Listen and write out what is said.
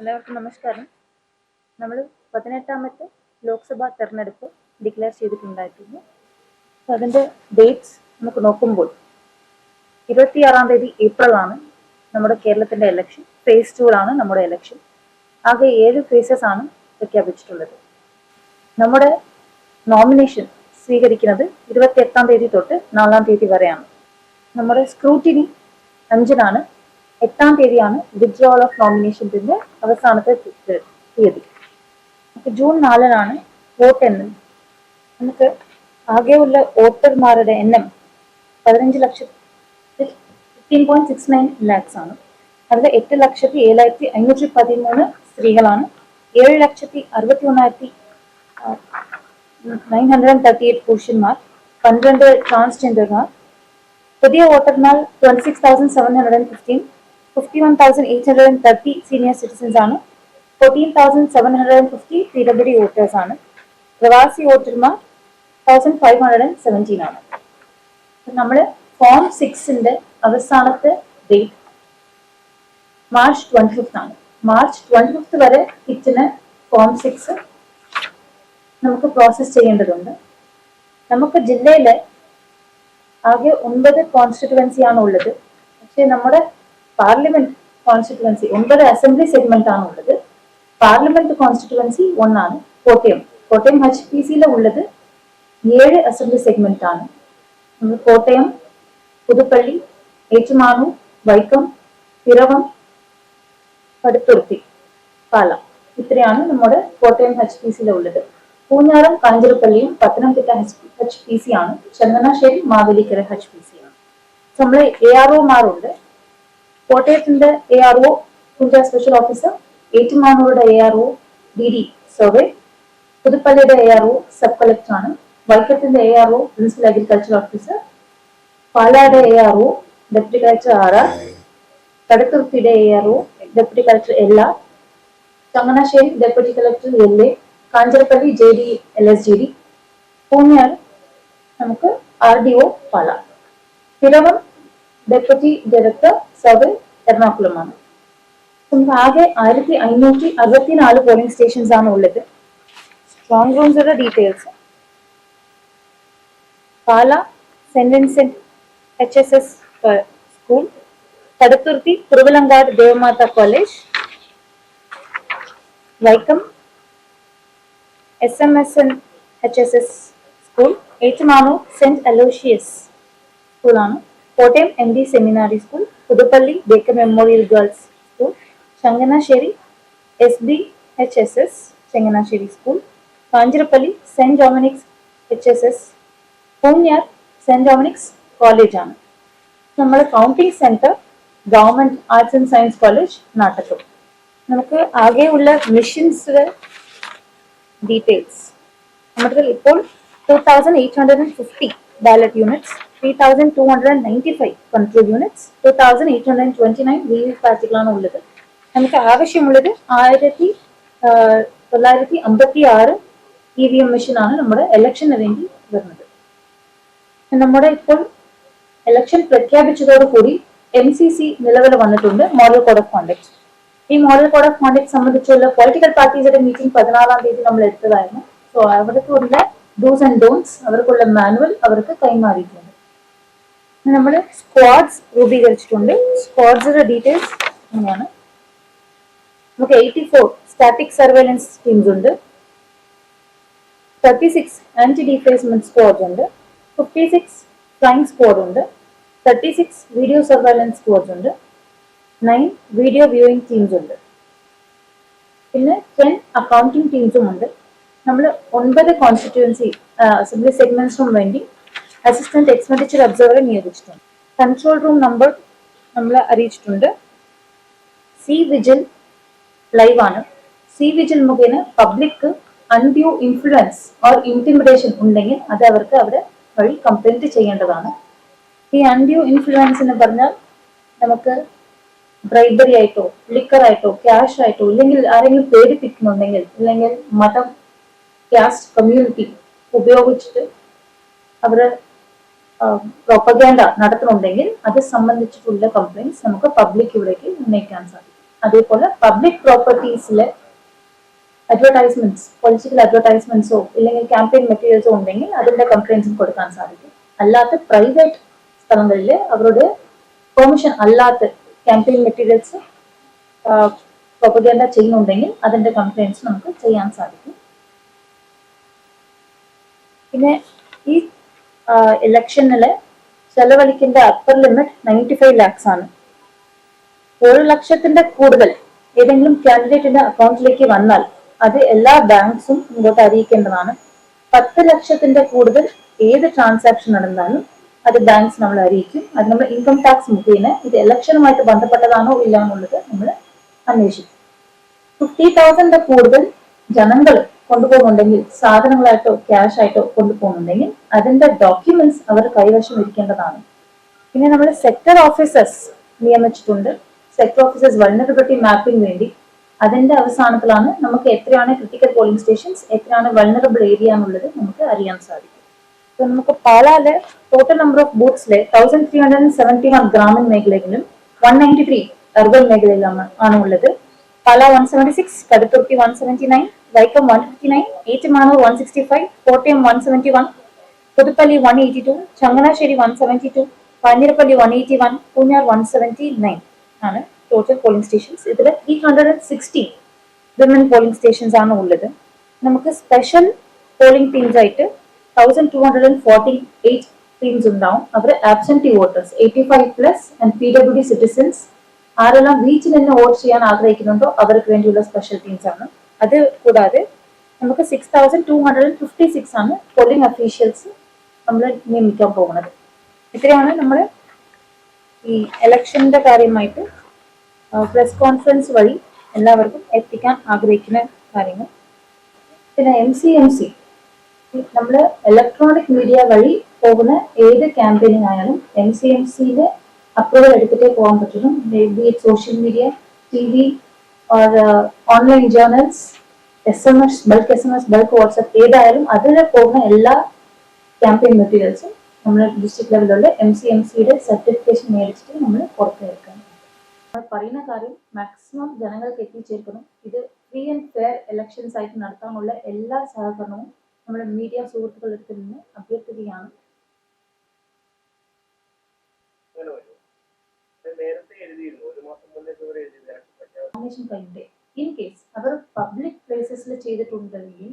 എല്ലാവർക്കും നമസ്കാരം. നമ്മൾ പതിനെട്ടാമത്തെ ലോക്സഭാ തെരഞ്ഞെടുപ്പ് ഡിക്ലെയർ ചെയ്തിട്ടുണ്ടായിരുന്നു അപ്പോൾ അതിന്റെ ഡേറ്റ്സ് നമുക്ക് നോക്കുമ്പോൾ ഇരുപത്തിയാറാം തീയതി ഏപ്രിൽ ആണ് നമ്മുടെ കേരളത്തിന്റെ ഇലക്ഷൻ ഫേസ് ടൂറാണ് നമ്മുടെ ഇലക്ഷൻ ആകെ ഏഴ് ഫേസസ് ആണ് പ്രഖ്യാപിച്ചിട്ടുള്ളത്. നമ്മുടെ നോമിനേഷൻ സ്വീകരിക്കുന്നത് ഇരുപത്തി എട്ടാം തീയതി തൊട്ട് നാലാം തീയതി വരെയാണ്. നമ്മുടെ സ്ക്രൂട്ടിനി അഞ്ചിനാണ് എട്ടാം തീയതിയാണ് വിഡ്രോൾ ഓഫ് നോമിനേഷൻസിന്റെ അവസാനത്തെ തീയതി. അപ്പൊ ജൂൺ നാലിനാണ് വോട്ട് എണ്ണം. നമുക്ക് ആകെയുള്ള വോട്ടർമാരുടെ എണ്ണം പതിനഞ്ച് ലക്ഷത്തി fifteen point six nine lakhs ആണ്. അതിൽ എട്ട് ലക്ഷത്തി ഏഴായിരത്തി അഞ്ഞൂറ്റി പതിമൂന്ന് സ്ത്രീകളാണ്. ഏഴ് ലക്ഷത്തി അറുപത്തി ഒന്നായിരത്തി nine hundred and thirty eight പുരുഷന്മാർ പന്ത്രണ്ട് ട്രാൻസ്ജെൻഡർമാർ പുതിയ വോട്ടർമാർ twenty six thousand seven hundred and fifteen fifty one thousand eight hundred thirty senior citizens ആണ്. Fourteen thousand seven hundred voters ആണ്. പ്രവാസി വോട്ടർമാർ thousand five hundred and seventeen ആണ്. നമ്മൾ ഫോം സിക്സിന്റെ അവസാനത്തെ ഡേറ്റ് മാർച്ച് ട്വന്റി ഫിഫ്ത്ത് ആണ്. മാർച്ച് ട്വന്റി ഫിഫ്ത്ത് വരെ കിറ്റിന് ഫോം സിക്സ് നമുക്ക് പ്രോസസ് ചെയ്യേണ്ടതുണ്ട്. നമുക്ക് ജില്ലയിലെ ആകെ ഒൻപത് കോൺസ്റ്റിറ്റുവൻസി ആണ് ഉള്ളത്. പക്ഷേ നമ്മുടെ പാർലമെന്റ് കോൺസ്റ്റിറ്റുവൻസി ഒൻപത് അസംബ്ലി സെഗ്മെന്റ് ആണ് ഉള്ളത് പാർലമെന്റ് കോൺസ്റ്റിറ്റുവൻസി ഒന്നാണ് കോട്ടയം കോട്ടയം എച്ച് പി സിയിലെ ഉള്ളത് ഏഴ് അസംബ്ലി സെഗ്മെന്റ് ആണ് നമ്മൾ കോട്ടയം പുതുപ്പള്ളി ഏറ്റുമാനൂർ വൈക്കം പിറവം പടുത്തുരുത്തി പാല ഇത്രയാണ് നമ്മുടെ കോട്ടയം എച്ച് പി സിയിലെ ഉള്ളത് പൂഞ്ഞാറും കാഞ്ഞിരപ്പള്ളിയും പത്തനംതിട്ട എച്ച് പി സി ആണ് Changanassery Mavelikara H P C ആണ് നമ്മളെ എ ആർ ഒമാരുണ്ട് കോട്ടയത്തിന്റെ എ ആർ ഒ കുഞ്ച special officer ഏറ്റുമാനൂരുടെ A R O D D survey പുതുപ്പള്ളിയുടെ A R O sub collector ആണ്. വൈക്കത്തിന്റെ A R O principal agriculture officer പാലായുടെ A R O deputy collector R R കടത്തുർത്തിയുടെ A R O deputy collector L R Changanassery deputy collector L A Kanjirappally J D L S G D Poonjar നമുക്ക് R D O Pala. Piravom deputy director survey എറണാകുളമാണ് നമുക്ക് ആകെ ആയിരത്തി അഞ്ഞൂറ്റി അറുപത്തിനാല് polling stations ആണ് ഉള്ളത്. Strong റൂംസിന്റെ details Pala saint Vincent H S S school Kaduthuruthy Kuravilangad Devamatha college Vaikom S M S N H S S school Ettumanoor saint Aloysius സ്കൂളാണ് Kottayam M D seminary school Puthuppally Baker memorial girls school Changanassery S B H S S Changanassery school Kanjirappally saint Dominic's H S S Poonjar saint Dominic's കോളേജാണ് നമ്മുടെ counting centre government arts and science college Nattakam നമുക്ക് ആകെയുള്ള machines details നമ്മുടെ ഇപ്പോൾ two thousand eight hundred and fifty ballot units three thousand two hundred and ninety five control units two thousand eight hundred twenty nine V V പാറ്റുകളാണ് ഉള്ളത്. നമുക്ക് ആവശ്യമുള്ളത് ആയിരത്തി തൊള്ളായിരത്തി അമ്പത്തി ആറ് ഇ വി എം മെഷീനാണ് നമ്മുടെ ഇലക്ഷന് വേണ്ടി വരുന്നത്. നമ്മുടെ ഇപ്പോൾ ഇലക്ഷൻ പ്രഖ്യാപിച്ചതോടുകൂടി എം സി സി നിലവിൽ വന്നിട്ടുണ്ട് മോഡൽ കോഡ് ഓഫ് കോണ്ടക്ട് ഈ മോഡൽ കോഡ് ഓഫ് കോണ്ടക്ട് സംബന്ധിച്ചുള്ള പൊളിറ്റിക്കൽ പാർട്ടീസിന്റെ മീറ്റിംഗ് പതിനാറാം തീയതി നമ്മൾ എടുത്തതായിരുന്നു. സോ അവർക്കുള്ള ഡൂസ് ആൻഡ് ഡോൺസ് അവർക്കുള്ള മാനുവൽ അവർക്ക് കൈമാറിയിട്ടുണ്ട്. നമ്മൾ സ്ക്വാഡ്സ് രൂപീകരിച്ചിട്ടുണ്ട്. സ്ക്വാഡ്സിന്റെ ഡീറ്റെയിൽസ് ഇങ്ങനെയാണ്. നമുക്ക് eighty four static surveillance teams ഉണ്ട്. Thirty six anti defacement squad ഉണ്ട്. ഫിഫ്റ്റി സിക്സ് ഫ്ലൈങ് സ്ക്വാഡ് ഉണ്ട്. Thirty six video surveillance squad ഉണ്ട്. നയൻ വീഡിയോ വ്യൂയിങ് ടീംസ് ഉണ്ട്. പിന്നെ ടെൻ അക്കൗണ്ടിംഗ് ടീംസും ഉണ്ട്. നമ്മൾ ഒൻപത് കോൺസ്റ്റിറ്റ്യുവൻസി അസംബ്ലി സെഗ്മെന്റ്സിനും വേണ്ടി അസിസ്റ്റന്റ് എക്സ്പെൻഡിച്ചർ ഒബ്സർവറെ നിയോഗിച്ചിട്ടുണ്ട്. കൺട്രോൾ റൂം നമ്പർ നമ്മൾ അറിയിച്ചിട്ടുണ്ട്. സി വിജിൽ ലൈവ് ആണ്. സി വിജിൽ മുഖേന public undue influence or intimidation ഉണ്ടെങ്കിൽ അത് അവർക്ക് അവിടെ വഴി കംപ്ലൈന്റ് ചെയ്യേണ്ടതാണ്. ഈ അൺഡ്യൂ ഇൻഫ്ലുവൻസ് എന്ന് പറഞ്ഞാൽ നമുക്ക് ബ്രൈബറി ആയിട്ടോ ലിക്കർ ആയിട്ടോ ക്യാഷ് ആയിട്ടോ ഇല്ലെങ്കിൽ ആരെങ്കിലും പേടിപ്പിക്കുന്നുണ്ടെങ്കിൽ ഇല്ലെങ്കിൽ മതം ക്യാസ്റ്റ് കമ്മ്യൂണിറ്റി ഉപയോഗിച്ചിട്ട് അവർ പ്രൊപ്പഗാൻഡ നടത്തുന്നുണ്ടെങ്കിൽ അത് സംബന്ധിച്ചിട്ടുള്ള കംപ്ലൈൻസ് നമുക്ക് പബ്ലിക് ഇവിടേക്ക് ഉന്നയിക്കാൻ സാധിക്കും. അതേപോലെ പബ്ലിക് പ്രോപ്പർട്ടീസിലെ അഡ്വർടൈസ്മെന്റ്സ് പൊളിറ്റിക്കൽ അഡ്വർടൈസ്മെന്റ്സോ ഇല്ലെങ്കിൽ ക്യാമ്പയിൻ മെറ്റീരിയൽസോ ഉണ്ടെങ്കിൽ അതിന്റെ കംപ്ലൈൻസും കൊടുക്കാൻ സാധിക്കും. അല്ലാത്ത പ്രൈവറ്റ് സ്ഥലങ്ങളിൽ അവരുടെ പെർമിഷൻ അല്ലാത്ത ക്യാമ്പയിൻ മെറ്റീരിയൽസ് പ്രൊപ്പഗേണ്ട ചെയ്യുന്നുണ്ടെങ്കിൽ അതിന്റെ കംപ്ലൈൻസ് നമുക്ക് ചെയ്യാൻ സാധിക്കും. പിന്നെ ഈ ഇലക്ഷനിൽ ചെലവഴിക്കേണ്ട upper limit ninety five lakhs ആണ്. ഒരു ലക്ഷത്തിന്റെ കൂടുതൽ ഏതെങ്കിലും കാൻഡിഡേറ്റിന്റെ അക്കൗണ്ടിലേക്ക് വന്നാൽ അത് എല്ലാ ബാങ്ക്സും ഇങ്ങോട്ട് അറിയിക്കേണ്ടതാണ്. പത്ത് ലക്ഷത്തിന്റെ കൂടുതൽ ഏത് ട്രാൻസാക്ഷൻ നടന്നാലും അത് ബാങ്ക്സ് നമ്മൾ അറിയിക്കും. അത് നമ്മൾ ഇൻകം ടാക്സ് മുഖേന ഇത് ഇലക്ഷനുമായിട്ട് ബന്ധപ്പെട്ടതാണോ ഇല്ല എന്നുള്ളത് നമ്മൾ അന്വേഷിക്കും. ഫിഫ്റ്റി തൗസൻഡ് കൂടുതൽ ജനങ്ങൾ കൊണ്ടുപോകുന്നുണ്ടെങ്കിൽ സാധനങ്ങളായിട്ടോ ക്യാഷ് ആയിട്ടോ കൊണ്ടുപോകുന്നുണ്ടെങ്കിൽ അതിന്റെ ഡോക്യുമെന്റ്സ് അവർ കൈവശം ഇരിക്കേണ്ടതാണ്. പിന്നെ നമ്മൾ സെക്ടർ ഓഫീസേഴ്സ് നിയമിച്ചിട്ടുണ്ട്. സെക്ടർ ഓഫീസേഴ്സ് വൾണറബിലിറ്റി മാപ്പിംഗ് വേണ്ടി. അതിന്റെ അവസാനത്തിലാണ് നമുക്ക് എത്രയാണ് ക്രിട്ടിക്കൽ പോളിംഗ് സ്റ്റേഷൻസ് എത്രയാണ് വൾണറബിൾ ഏരിയ എന്നുള്ളത് നമുക്ക് അറിയാൻ സാധിക്കും. ഇപ്പൊ നമുക്ക് പാലാലെ total number of ബൂത്ത്സിലെ thousand three hundred and seventy one Gramin മേഖലയിലും വൺ നയന്റി ത്രീ അർബൻ മേഖലയിലാണ് ആണ് ഉള്ളത്. Pala one seventy six Kaduthuruthy one seventy nine Vaikom one fifty nine Ettumanoor one sixty five Kottayam one seventy one Puthuppally one eighty two Changanassery one seventy two പന്നീരപ്പള്ളി one eighty one Poonjar one seventy nine ആണ് total polling stations ഇതിൽ three hundred and sixty women polling stations ആണ് ഉള്ളത്. നമുക്ക് special polling teams ആയിട്ട് thousand two hundred and forty eight teams ഉണ്ടാവും. അവർ absentee voters eighty five plus and P W D citizens ആരെല്ലാം ബീച്ചിൽ തന്നെ വോട്ട് ചെയ്യാൻ ആഗ്രഹിക്കുന്നുണ്ടോ അവർക്ക് വേണ്ടിയുള്ള സ്പെഷ്യൽ ടീംസ് ആണ്. അത് കൂടാതെ നമുക്ക് six thousand two hundred fifty six ആണ് പോളിംഗ് അഫീഷ്യൽസ് നമ്മൾ നിയമിക്കാൻ പോകുന്നത്. ഇത്രയാണ് നമ്മൾ ഈ ഇലക്ഷന്റെ കാര്യമായിട്ട് പ്രസ് കോൺഫറൻസ് വഴി എല്ലാവർക്കും എത്തിക്കാൻ ആഗ്രഹിക്കുന്ന കാര്യങ്ങൾ. പിന്നെ എം സി എം സി നമ്മൾ ഇലക്ട്രോണിക് മീഡിയ വഴി പോകുന്ന ഏത് ക്യാമ്പയിനിനായാലും എം സി എം സിയിലെ അപ്രൂവൽ എടുത്തിട്ടേ പോകാൻ പറ്റുള്ളൂ. Social media T V or online journals S M S bulk S M S bulk WhatsApp ഏതായാലും അതിൽ പോകുന്ന എല്ലാ ക്യാമ്പയിൻ മെറ്റീരിയൽസും നമ്മൾ ഡിസ്ട്രിക്ട് ലെവലിലുള്ള എം സി എം സിയുടെ സർട്ടിഫിക്കേഷൻ മേടിച്ചിട്ട് നമ്മൾ പുറത്തിറക്കണം നമ്മൾ പറയുന്ന കാര്യം മാക്സിമം ജനങ്ങൾക്ക് എത്തിച്ചേർക്കണം. ഇത് ഫ്രീ ആൻഡ് ഫെയർ ഇലക്ഷൻസ് ആയിട്ട് നടത്താനുള്ള എല്ലാ സഹകരണവും നമ്മുടെ മീഡിയ സുഹൃത്തുക്കളുടെ അടുത്ത് നിന്ന് അഭ്യർത്ഥിക്കുകയാണ്. നേരത്തെ എഴുതിയിരുന്നു. ഒരു മാസം മുന്നേ നോമിനേഷൻ കഴിഞ്ഞിട്ട് ഇൻ കേസ് അവർ പബ്ലിക് പ്ലേസസിൽ ചെയ്തിട്ടുണ്ടെങ്കിൽ